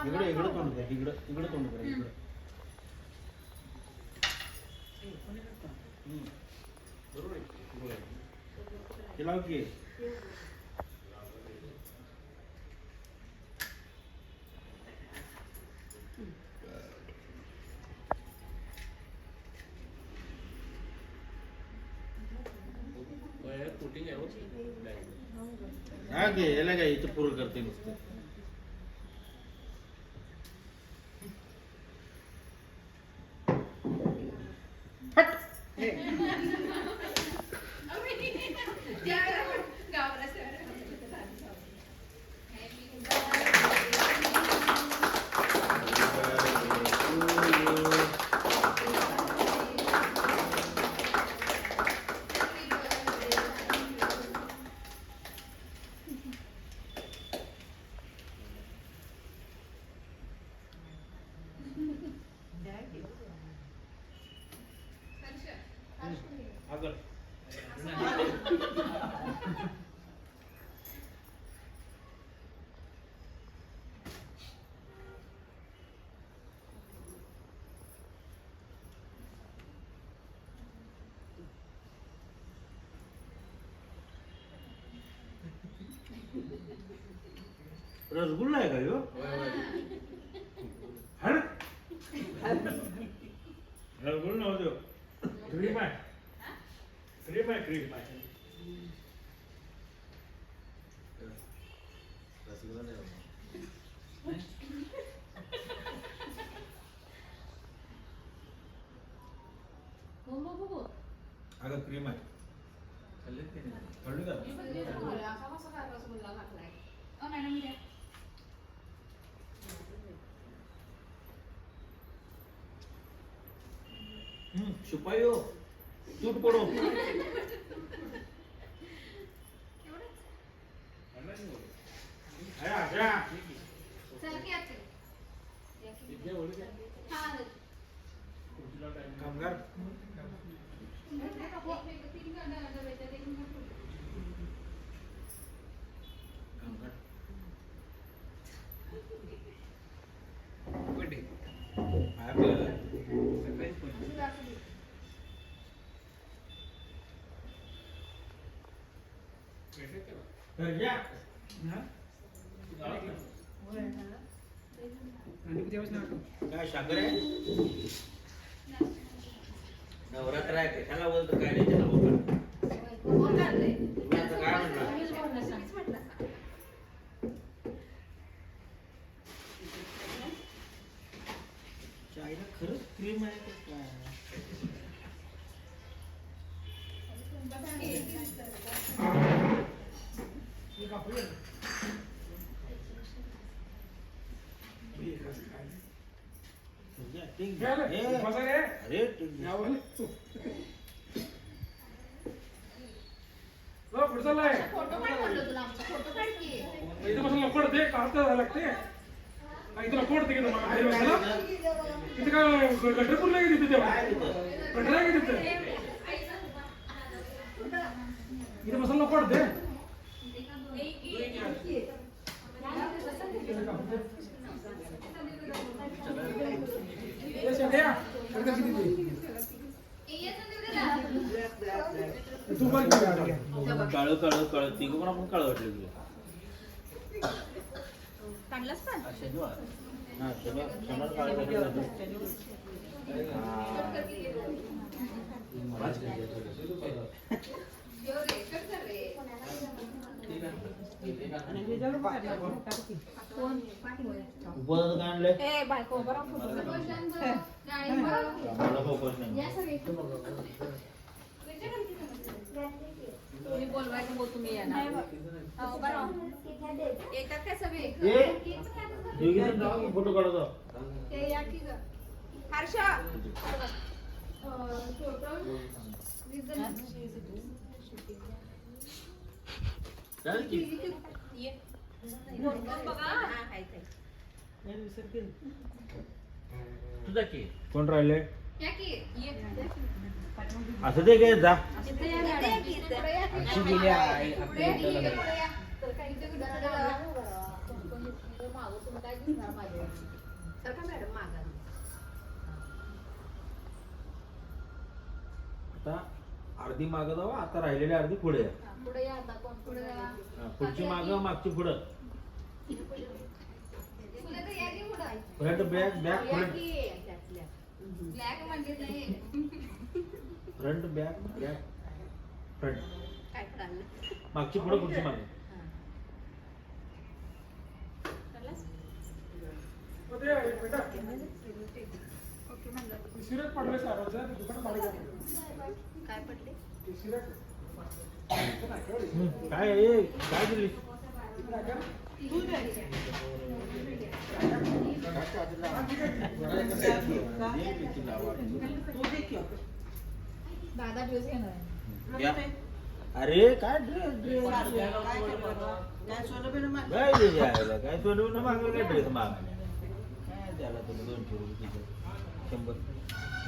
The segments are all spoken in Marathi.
इकडे इकडे लांब तोंड कर इकडे इकडे तोंड कर इकडे हम्म. बरोबर आहे बरोबर आहे. हे लाव की हा घे याला काय इथं पूर्ण करते नुसतं. हट. रसगुल्ला आहे का ह्यो हट. रसगुल्ला नव्हतो क्रीम आहे क्रीम आहे क्रीम आहे अगं क्रीम आहे कळली का छुपायो टूट पडो. कामगार आपलं तर या काय साखर आहे? नवरात्र आहे कशाला बोलतो? काय नाही त्याला बोलतो तुम्ही आता काय म्हणला चायला खरंच क्रीम आहे का काय तुझ्या टिंग. ए, अरे टिंग. फोटो काढ म्हणलं तुला आमचा फोटो काढ की इथं बसून लपडते काढता लागते इथं आई बघायला तिथे काय गटरपूरला आहे तिथे? गटर आहे की तिथे इथं बसून लपडते तू पण काळं काळं काळं तिघ पण आपण काळं वाटलं तुला. काढलास पण? काय आणलंय? मला फोकस नाही. तुम्ही बोलवायचं बोल तुम्ही येणार हो, बरं. येतात काय सगळे? फोटो काढतो ते या की ग? हर्ष! कोण राहिले? या की. ये. असं ते काय जा. अशी गेली आपल्या काय आता अर्धी मागं जावा आता राहिलेली अर्धी पुढे. या. हा, पुढची मागं मागची पुढं. पुढे तर front back back front black म्हणजे नाही फ्रंट बॅक बॅक फ्रंट काय कळालं मागची पुढं पुढची मागे. पडले साहेबांचं दुकान भाडे. काय पडले काय ए, काय दिली दादा ड्रेस घेणार आहे. या. अरे काय ड्रेस ड्रेस काय ड्रेस यायला काय सोनं मागलं काय ड्रेस मागले काय त्याला तुम्ही दोनशे रुपये तिथं शंभर.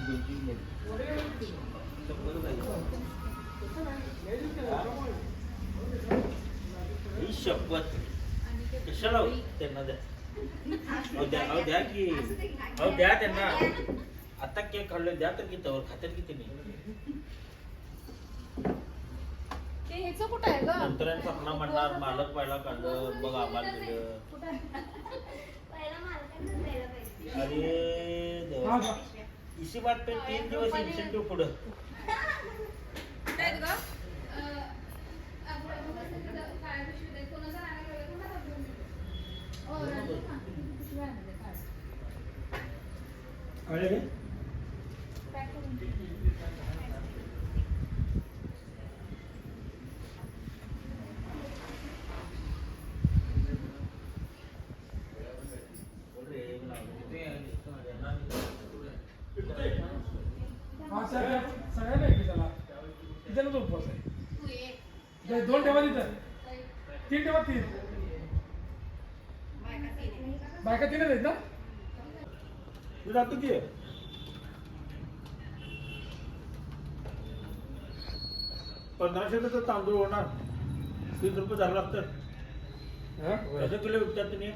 दोनशे मध्ये शंभर जाईल. ही शपथ. कशाला हो? त्यांना द्या. अहो द्या अहो द्या की. अहो द्या त्यांना. आता केक काढलं द्या तर किती खात्यात किती नाही? ते ह्याचं कुठं आहे ग? नंतर आणि स्वप्न म्हणणार मालक पहिला काढलं मग आम्हाला दिलं. अरे देवा. हा का? इसी बात पे तीन दिवस इन्सेंटिव्ह पुढं. 네, 네, 네. 알겠니? तू जातो की. पंधराशे तर तांदूळ होणार. तीस रुपये झालं लागतं हा? कसं किलो विकतात तुम्ही?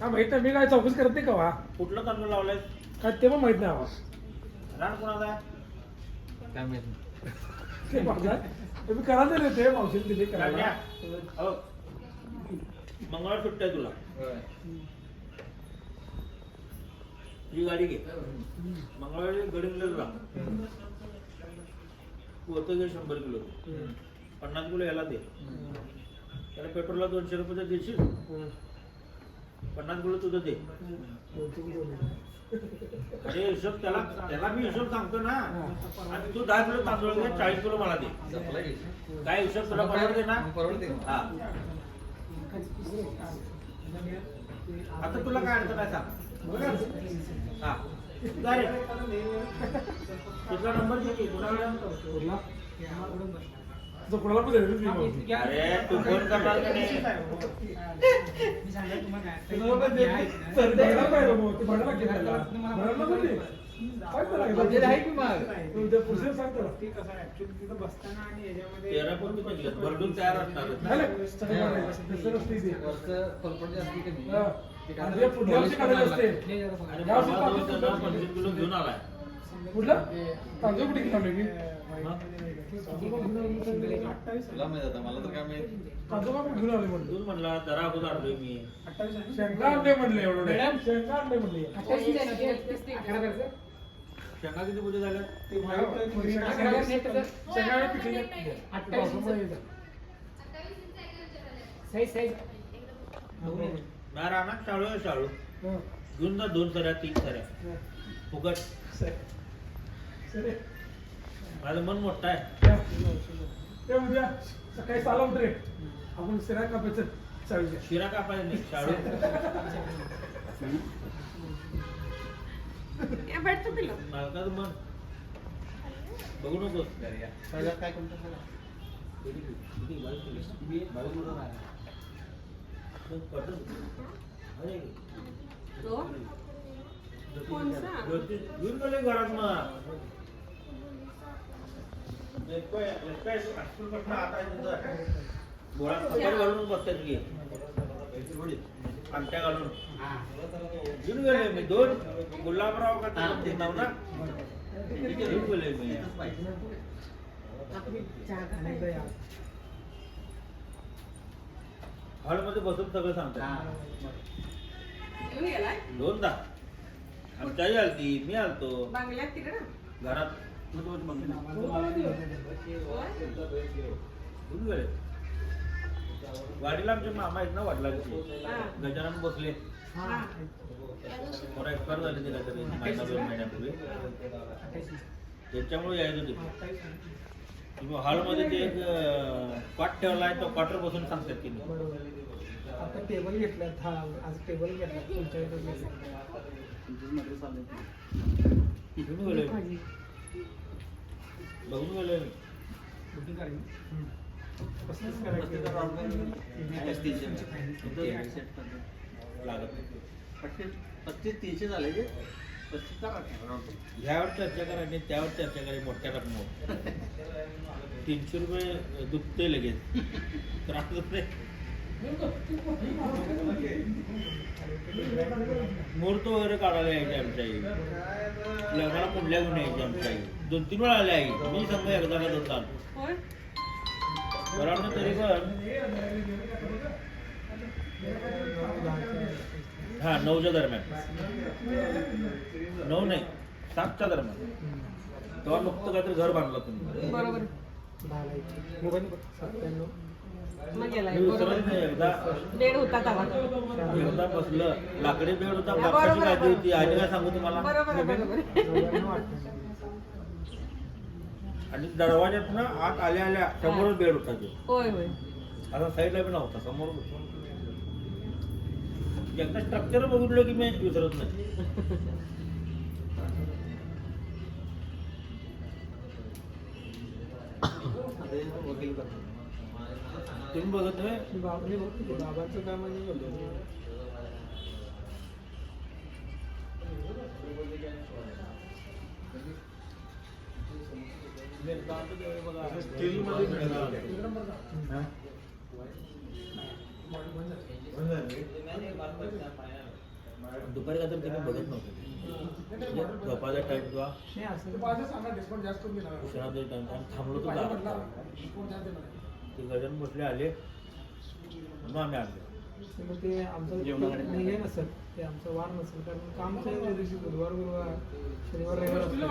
हा माहीत नाही मी काय चौकशी करत नाही का वा? कुठलं तांदूळ लावलाय? काय ते पण माहीत नाही आवा रान कोणाचा आहे? काय माहीत नाही. ते तुम्ही करा तर ते मावशी दिली? करायला हो. मंगळवार सुट्टी आहे तुला. ही गाडी घे. मंगळवारी गडिंगला पोतं घे शंभर किलो. पन्नास किलो याला दे. त्याला पेट्रोलला दोनशे रुपये देशील. पन्नास किलो तुझं दे. अरे हिशोब त्याला त्याला मी हिशोब सांगतो ना. आणि तू दहा किलो तांदूळ दे चाळीस किलो मला दे. काय हिशोब तुला परवडते ना? हा. आता तुला काय अडचण आहे सांग. हा. तुझा नंबर घे की कुणाकडे कुठला तो कुणाला पण. अरे तू फोन करणार का नाही? तर. ते पण तू घेतलं भरडून तयार असणार. हा. आणि ते पुढल्या वर्षी काढायला असते. आणि या वर्षी परवा पाठवतो. दोन जण पंचवीस किलो घेऊन आलाय. कुठलं तांदूळ कुठे घेऊन आलोय मी? मग तुला माहीत आता मला तर काय माहीत. तांदूळ का घेऊन आलोय म्हणलं? तू म्हणला जरा अगोदर आणलोय मी. शेंगा आणले म्हणले एवढं. शेंगा आणले म्हणले. शेंगा किती पुढे झाल्या शेंगा पिकले. पावसामुळे येतात. ना रानात शाळू आहे शाळू हा. घेऊन जा दोन सऱ्या तीन सऱ्या हा. फुकट सर. सर. माझं मन मोठं आहे या. ते उद्या सकाळी साला उठ रे आपण सिरा कापायचं चालू शिरा कापायचा नाही शाळू मालकाचं मन बघू नकोस काय कोणतं घालून बसतात की आमच्या घालून घेऊन गेले मी दोन गुलाबराव का नाव ना घेऊन गेले मी हॉलमध्ये बसून सगळं सांगतात. येऊन गेलाय? दोनदा. आमची आई आलती मी आलतो. बांगल्यात तिकडं? घरात. घेऊन गेले गाडीला आमचे मामा आहेत ना वडिलांचे. गजानन बसले हा. थोडा एक्सपायर झाले ते काहीतरी महिना दोन महिन्यापूर्वी त्याच्यामुळे यायचं होते हॉलमध्ये ते एक कॉट ठेवला आहे तो कॉटर बसून सांगतात की नाही. आता टेबल घेतल्यात हा आज टेबल घेतल्यात तुमच्या इथं घेतल्यात. घेऊन गेले बघून गेले मी. बुकिंग करायची पस्तीस करायची लागत नाही. पस्तीस तीनशे झाले ते ह्यावर चर्चा करायची त्यावर चर्चा करायची मोठ्या रकमेवर तीनशे रुपये दुखते लगेच. त्रास होते मुहूर्त वगैरे काढायला यायचे आमच्या आई. लग्नाला कुंडल्या घेऊन यायची आमच्या आई. दोन तीन वेळा आल्या आई. मी सांगतो एकदा का दोन बरं तरी पण. हा नऊच्या दरम्यान. नऊ नाही सातच्या दरम्यान. तेव्हा नुकतं काहीतरी घर बांधलं तुम्ही. बरोबर. घालायची मोबाईल बघ, सत्त्याण्णव मग गेलाय मी बरोबर. विसरत नाही एकदा बेड होता तेव्हा. एकदा बसलं. लाकडी बेड होता बाप्पाची बरोबर गादी होती आणि काय सांगू तुम्हाला? बरोबर आहे, बरोबर. आहे. नव्याण्णव अठ्ठ्याण्णव आणि दरवाज्यात ना आत आल्या आल्या समोर बेड होता तो. होय होय. आता साईडला बी नव्हता समोर होता. एकदा स्ट्रक्चर बघितलं की मी विसरत नाही। वकील करतो तुम्ही बघत नाही बाबाने बघ बाबांचं काम आणि बोललो. दुपारी काय तर तुम्ही बघत नव्हते? झोपाचा टाइम किंवा उशिराचा आम्ही थांबलो तो. ते गजानन बसले आले मग आम्ही आलो मग ते आमचं नाही आहे नसेल. ते आमचं वार नसेल. कारण कामचं आहे त्या दिवशी बुधवार गुरुवार शनिवार रविवार किंवा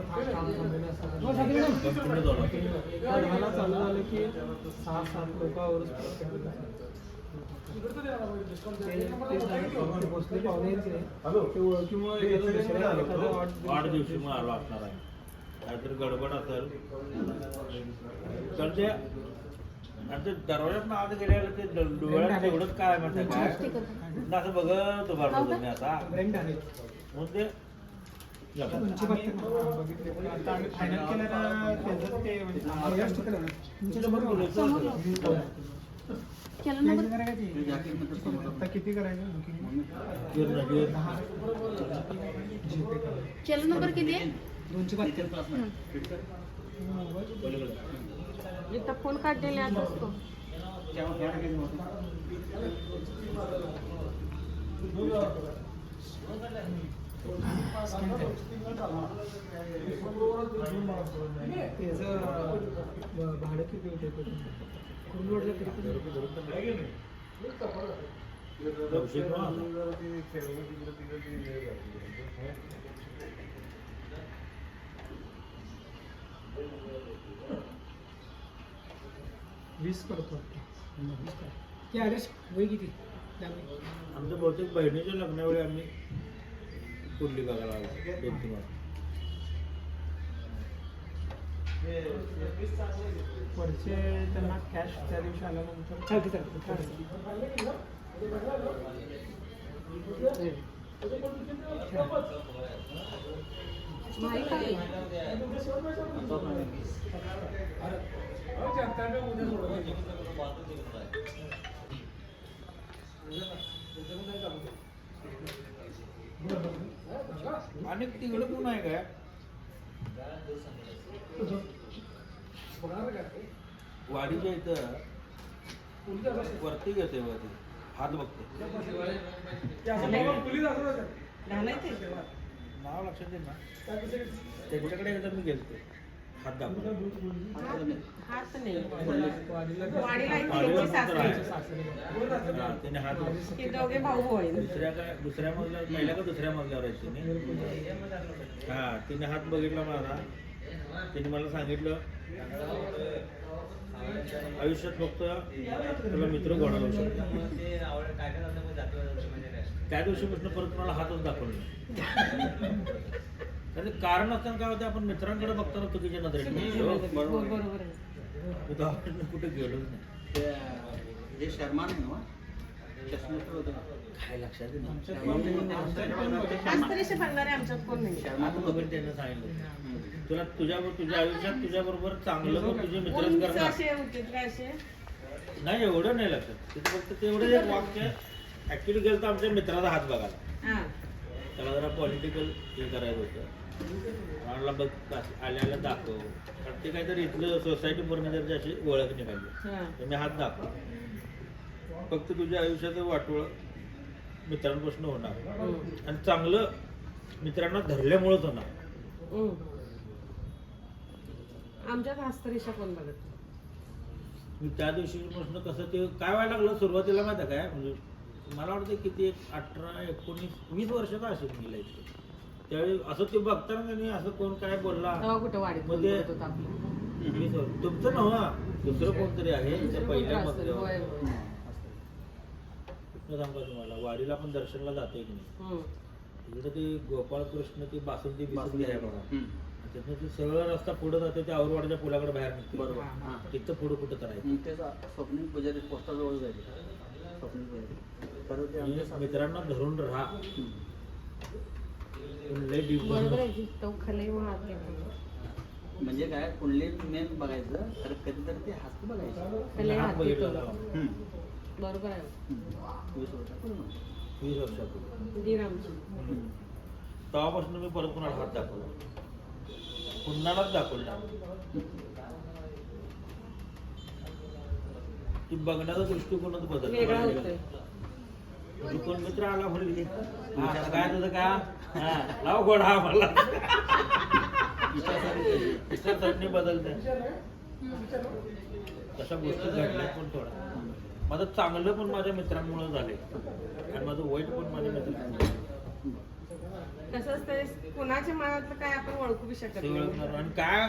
काम थांबवणे असं काही नाही. कंटिन्यू जाऊ एकदा दहाला चालू झालं की सहा सात लोक आवरच बसले पाहुणे यायचे. एखादा वाट- आठ दिवशी मग आलो असणार आहे. काहीतरी गडबड असेल. तर ते आणि ते दरवाज्यात आत गेल्यावर ते डोळ्यात एवढंच काय म्हणतात काय? असं बघत उभारलो तुम्ही आता. मग ते म्हणजे किती करायचं? बुकिंग गिरणं, गिरणं. दहा. जीपे करायचं. चलो नंबर किती आहे? दोनशे बहात्तर इथं फोन काढलेले असतो. त्याचं भाडं किती होते कुरुंदवाडला किती वीस करतो ते आदेश वय किती? आमच्या बहुतेक बहिणीच्या लग्नावेळी आम्ही कुर्ली बघायला आलो दोन तीन वेळा पुढचे त्यांना कॅश त्या दिवशी आल्यानंतर चालते चालते आहे. आणि तिकडे कोण आहे काय? वाडीच्या इथं वरती घेते वरती हात बघते. नाव लक्षात दे ना? त्यांच्याकडे एकदा मी गेलते. हात दाखवला हात नाही. वाडीला सासरे. हा, त्याने हात दोघे भाऊ दुसऱ्या काय दुसऱ्या मजल्यावर पहिल्या का दुसऱ्या मजल्यावर आहे तिने हा तिने हात बघितला माझा तिने मला सांगितलं आयुष्यात फक्त तुला मित्र गोडा लावू शकतो? त्या दिवशीपासून परत मला हातच दाखवला. नाही. त्याचं कारण असताना काय होतं आपण मित्रांकडे बघताना चुकीच्या नजरेने. बरोबर बरोबर आहे. मी तेव्हापासून कुठे गेलोच नाही. ते, हे शर्मा नाही ना चष्मेश्वर होतं. ना. काय लक्षात नाही. त्यांना सांगितलं तुला तुझ्या तुझ्या आयुष्यात तुझ्या बरोबर चांगलं पण तुझे करणार. नाही एवढं नाही लक्षात. तिथे फक्त तेवढं एक वाक्य ऍक्च्युली गेलं तर आमच्या मित्राचा हात बघायला. हा. त्याला जरा पॉलिटिकल हे करायचं होतं. मला बघ आल्याला दाखव. कारण ते काहीतरी इथलं सोसायटी फर्निचरची अशी ओळख निघाली तर मी हात दाखव. फक्त तुझ्या आयुष्याचं वाटोळ मित्रांपासून होणार. आणि चांगलं मित्रांना धरल्यामुळेच होणार. हम्म. आमच्यात हस्तरेषा कोण बघत. मी त्या दिवशीपासून कसं ते काय व्हायला लागलं सुरुवातीला माहिती काय म्हणजे मला वाटतं किती एक अठरा एकोणीस वीस वर्षाचा असेल मी लाईफ त्यावेळी असं ते बघताना त्यांनी असं कोण काय बोलला. तेव्हा कुठं वाडीत कोण मध्ये- बघत होतं आपलं. वीस वर्ष तुमचं नव्हा. दुसरं कोणतरी आहे त्या पहिल्या होय, मजल्यावर. होय. मी सांगतो तुम्हाला वाडीला पण दर्शनला जाते की नाही. हम्म. तिकडे ते गोपाळकृष्ण ती बासुंदी बिसुंदी आहे बघा. हम्म. त्यातनं ते सरळ रस्ता पुढे जाते त्या औरवाडच्या पुलाकडे बाहेर निघते. बरोबर. हां तिथं पुढे कुठं करायचं मग स्वप्नील पुजारी पोस्टाजवळ जाईल स्वप्नील पुजारी. तर ते आमच्या मित्रांना धरून राहा. हम्म. बरोबर आहे जी तो महाग आहे. म्हणजे काय कुंडली मेन बघायचं तर कधीतरी ते हस्त बघायचं. खलई हात. हम्म. बरोबर आहे. वीस वर्षापूर्वी. वीस वर्षापूर्वी. दीर आमची हम्म. तेव्हापासून मी परत कुणाला हात दाखवला? कुणालाच दाखवला ती बघण्याचा दृष्टिकोनच वेगळा बदल होतोय. म्हणजे कोण मित्र आला म्हणून काय तुझं का हा लाव गोडा हा मला. विचारसरणी बदलते. तशा गोष्टी घडल्या पण थोडा माझं चांगलं पण माझ्या मित्रांमुळे झाले. आणि माझं वाईट पण माझ्या मित्रांमुळे कसं असतंय कुणाच्या मनातलं काय आपण ओळखू बी शकत ते नाही. आणि काय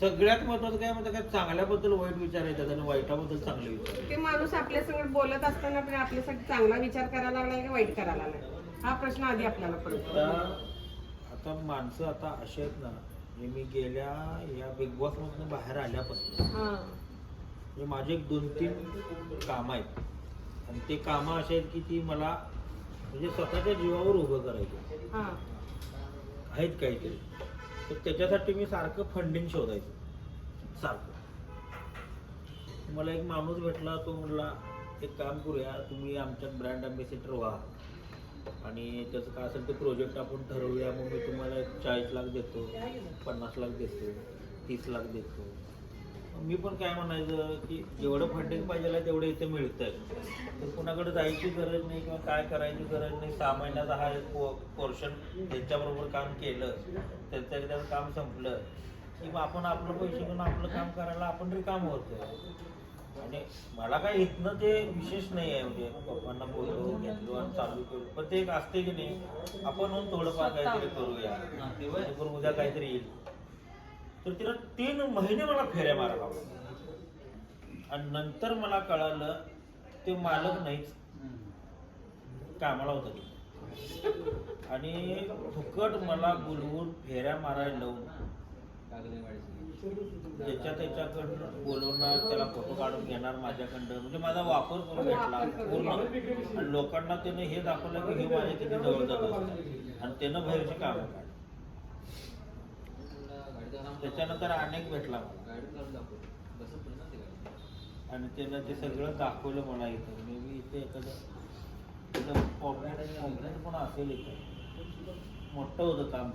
सगळ्यात महत्वाचं काय म्हणतं काय चांगल्याबद्दल वाईट विचार येतात आणि वाईटाबद्दल चांगले विचार. ते माणूस आपल्या संगत बोलत असताना पण आपल्यासाठी चांगला विचार करायला लागलाय की वाईट करायला लागलाय? हा प्रश्न आधी आपल्याला पडतो. आता आता माणसं आता अशी आहेत ना हे मी गेल्या या बिग बॉस मधून बाहेर आल्यापासून हा. म्हणजे माझे एक दोन तीन कामं आहेत. आणि ते कामं अशी आहेत की ती मला म्हणजे स्वतःच्या जीवावर उभं करायचे हा. आहेत काहीतरी. तर त्याच्यासाठी मी सारखं फंडिंग शोधायचं. सारखं. मला एक माणूस भेटला तो म्हणला एक काम करूया तुम्ही आमच्यात ब्रँड अम्बॅसिडर व्हा. आणि त्याचं काय असेल ते प्रोजेक्ट आपण ठरवूया मग मी तुम्हाला चाळीस लाख देतो पन्नास लाख देतो तीस लाख देतो. मी पण काय म्हणायचं की जेवढं फंडिंग पाहिजे आहे तेवढं इथे मिळतंय. तर कुणाकडे जायची गरज नाही किंवा काय करायची गरज नाही सहा महिन्याचा हा एक पोर्शन त्यांच्याबरोबर काम केलं त्यांचं एकदा काम संपलं की मग आपण आपलं पैसे घेऊन आपलं काम करायला आपण रिकाम होतो आणि मला काय इथनं ते विशेष नाही आहे म्हणजे पप्पांना बोललो घेतलो आणि चालू केलो. पण ते एक असते की नाही आपण होऊन थोडंफार काहीतरी करूया. जेणेकरून उद्या काहीतरी येईल. तर तिला तीन महिने मला फेऱ्या मारायला आणि नंतर मला कळालं ते मालक नाहीच. कामाला होता ते. आणि फुकट मला बोलवून फेऱ्या मारायला लावून. ज्याच्या त्याच्याकडनं बोलवणार त्याला फोटो काढून घेणार माझ्याकडनं. म्हणजे माझा वापर करून घेतला पूर्ण. आणि लोकांना त्याने हे दाखवलं की हे माझ्या किती जवळ जात असतं. आणि त्यानं बाहेरची कामं त्याच्यानंतर अनेक भेटला. आणि त्यानं ते सगळं दाखवलं मला इथं. मे बी इथे एखादं पण असेल इथं. मोठं होतं काम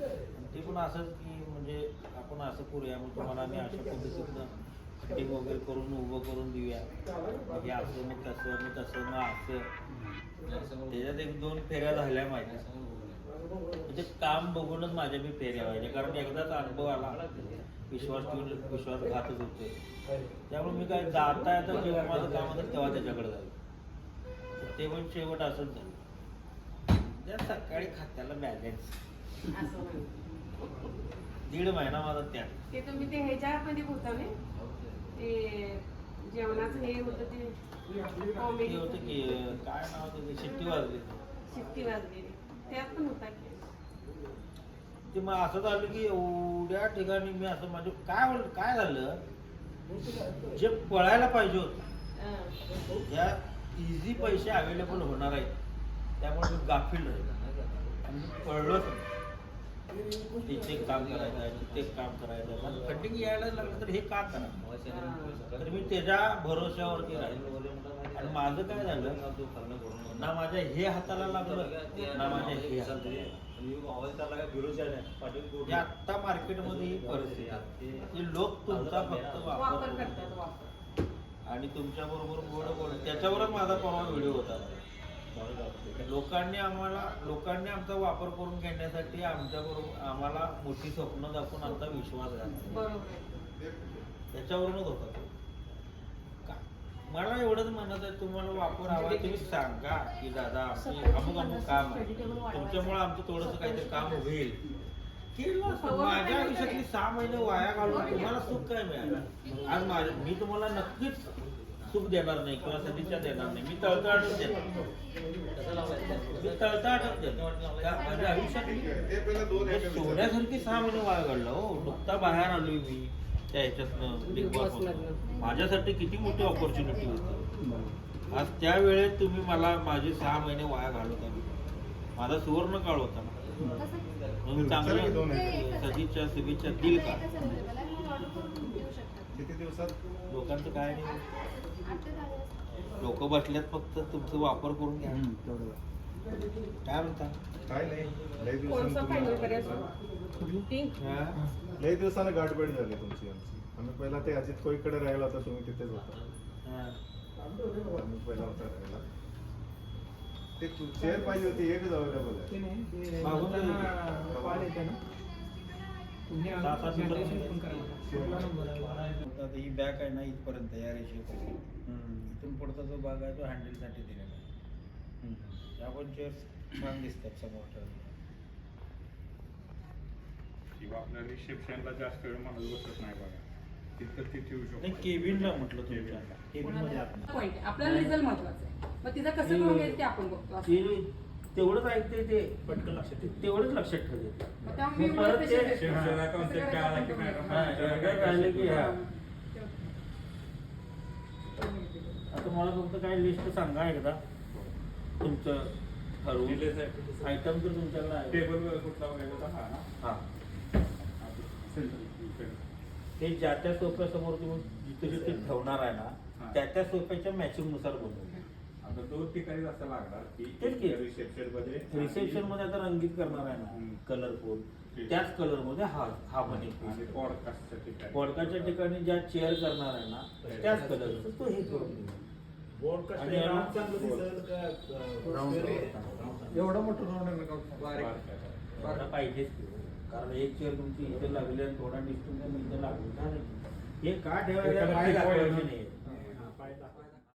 आणि ते पण असंच की म्हणजे आपण असं करूया मग तुम्हाला आम्ही अशा पद्धतीतनं फिटिंग वगैरे करून उभं करून देऊया. मग असं मग तसं मग तसं मग असं. त्याच्यात एक दोन फेऱ्या झाल्या माझ्या. म्हणजे काम बघूनच माझ्या मी फेऱ्या व्हायच्या कारण एकदाच अनुभव आला. विश्वास ठेवून विश्वासघातच होते त्यामुळे मी काय जाता येता जेव्हा माझं काम होतं तेव्हा त्याच्याकडे जाईल ते पण शेवट असंच झालं. त्या सकाळी खात्याला बॅलन्स दीड महिना माझा त्यात. ते तुम्ही ते ह्याच्यामध्ये होता ना ते जेवणाचं हे होतं ते कॉमेडी होतं की काय नाव होतं ते? शिट्टी वाजली. शिट्टी वाजलेली त्यात पण होता की. ते मग असं झालं की एवढ्या ठिकाणी मी असं माझं काय होईल काय झालं? जे पळायला पाहिजे होतं अं. या इझी पैसे अवेलेबल होणार आहेत. त्यामुळे मी गाफील राहिलो. आणि मी पळलोच नाही. इथे एक काम करायचं आहे तिथे काम करायचं आहे कटिंग यायला लागलं तर हे का करा तर मी त्याच्या भरोश्यावरती राहील आणि माझं काय झालं ना माझ्या हे हाताला लागलं ना माझ्या हे हाताला आत्ता मार्केटमध्ये ही परिस्थिती की लोक तुमचा फक्त वापर करतात वापर आणि तुमच्या बरोबर गोड बोल त्याच्यावरच माझा परवा व्हिडिओ होता. लोकांनी आम्हाला लोकांनी आमचा वापर करून घेण्यासाठी आमच्या बरोबर आम्हाला मोठी स्वप्न दाखवून आमचा विश्वास घातला. त्याच्यावरूनच होता मला एवढंच म्हणत आहे तुम्हाला वापर हवा तुम्ही सांगा की दादा अमुक अमुक काम आहे. तुमच्यामुळे आमचं थोडंसं काहीतरी काम होईल. माझ्या आयुष्यातली सहा महिने वाया घालून तुम्हाला सुख काय मिळालं? आज माझ्या मी तुम्हाला नक्कीच सुख देणार नाही किंवा सदिच्छा देणार नाही. मी तळतळाटच देणार. मी तळतळाटच माझ्या म्हणजे सोन्यासारखी सहा महिने वाया घडलं हो. नुकता बाहेर आलोय मी त्या ह्याच्यातनं बिग बॉस माझ्यासाठी किती मोठी ऑपॉर्च्युनिटी होती. आज त्या वेळेत तुम्ही मला माझे सहा महिने वाया घालवता. माझा सुवर्ण काळ होता म्हणून चांगलं सदिच्छा शुभेच्छा दिल का? किती दिवसात? लोकांचं काय नाही. लोक बसल्यात फक्त तुमचा वापर करून घ्या. काय म्हणता? काय नाही लय कोणचं दिवसानं फायनल करायचं पिंक हा? लय दिवसानं गाठभेट झाली तुमची आमची. आम्ही पहिला ते अजित कोईकडे राहिलो होता तुम्ही तिथेच होता. हा. आम्ही पहिला होता राहिला. ते चेअर पाहिजे होती एकच अवेलेबल आहे मागून आता ही बॅग आहे ना इथपर्यंत या रेषेपर्यंत. इथून पुढचा जो भाग आहे तो हँडलसाठी दिलेला आहे. त्या पण चेअर्स छान दिसतात समोर. किंवा आपल्या रिसेप्शनला जास्त वेळ माणूस बसत नाही बघा. तिथं ती ठेवू शकतो. केबिनला म्हटलं आपण. पॉईंट आहे आपल्याला रिझल्ट महत्त्वाचा आहे. मग तिचं कसं करून घ्यायचं ते आपण बघतो तेवढंच ऐकते ते. पटकन लक्षात तेवढंच लक्षात ठेवते मग परत ते- concept की मॅडम? हा, एकदा राहिलं की हा. आता मला फक्त काय लिस्ट सांगा एकदा. तुमचं ठरवून. आयटम तर तुमच्याकडे आहे. टेबल कुठला वगैरे होता? हा ना. हा. ज्या त्या सोफ्यासमोर तुम्ही जिथे जिथे ठेवणार आहे ना. त्या त्या सोफ्याच्या मॅचिंगनुसार बनवू ठिकाणी असं लागणार की तेच की. रिसेप्शनमध्ये रिसेप्शनमध्ये आता रंगीत करणार आहे ना. कलरफुल. त्याच कलरमध्ये हा हा पण एक. पॉडकास्टच्या ठिकाणी. पॉडकाच्या ठिकाणी ज्या चेअर करणार आहे ना त्याच कलर तो हे करून देऊ. एवढं मोठं राऊंड पाहिजेच. कारण एक चेअर तुमची इथे लागली आणि थोडा डिस्टन्स इथे लागली. हे का ठेवायचं